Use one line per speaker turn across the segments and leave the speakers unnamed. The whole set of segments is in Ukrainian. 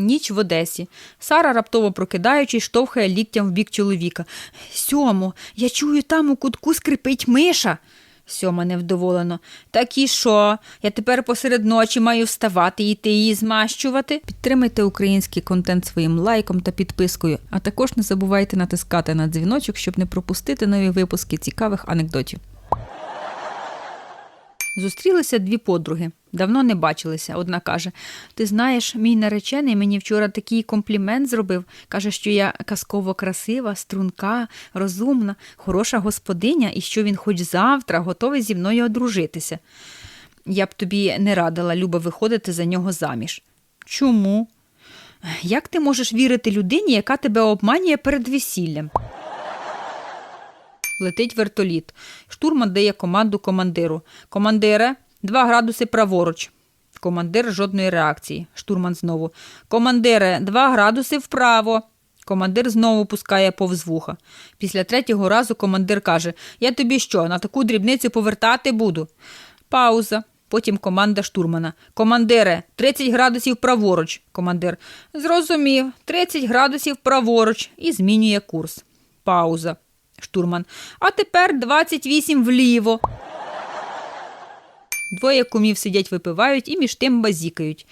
Ніч в Одесі. Сара, раптово прокидаючись, штовхає ліктям в бік чоловіка. Сьомо, я чую, там у кутку скрипить миша. Сьома невдоволено. Так і що? Я тепер посеред ночі маю вставати і йти її змащувати. Підтримайте український контент своїм лайком та підпискою, а також не забувайте натискати на дзвіночок, щоб не пропустити нові випуски цікавих анекдотів. Зустрілися дві подруги. Давно не бачилися. Одна каже: Ти знаєш, мій наречений мені вчора такий комплімент зробив. Каже, що я казково красива, струнка, розумна, хороша господиня і що він хоч завтра готовий зі мною одружитися. Я б тобі не радила, Люба, виходити за нього заміж. Чому? Як ти можеш вірити людині, яка тебе обманює перед весіллям? Летить вертоліт. Штурман дає команду командиру. Командире, два градуси праворуч. Командир жодної реакції. Штурман знову. Командире, два градуси вправо. Командир знову пускає повз вуха. Після третього разу командир каже: Я тобі що, на таку дрібницю повертати буду. Пауза. Потім команда штурмана. Командире, 30 градусів праворуч. Командир. Зрозумів, 30 градусів праворуч. І змінює курс. Пауза. Штурман. А тепер 28 вліво. Двоє кумів сидять, випивають і між тим базікають.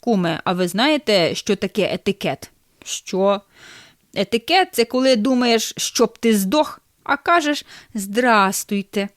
Куме, а ви знаєте, що таке етикет? Що? Етикет це коли думаєш, щоб ти здох, а кажеш здрастуйте.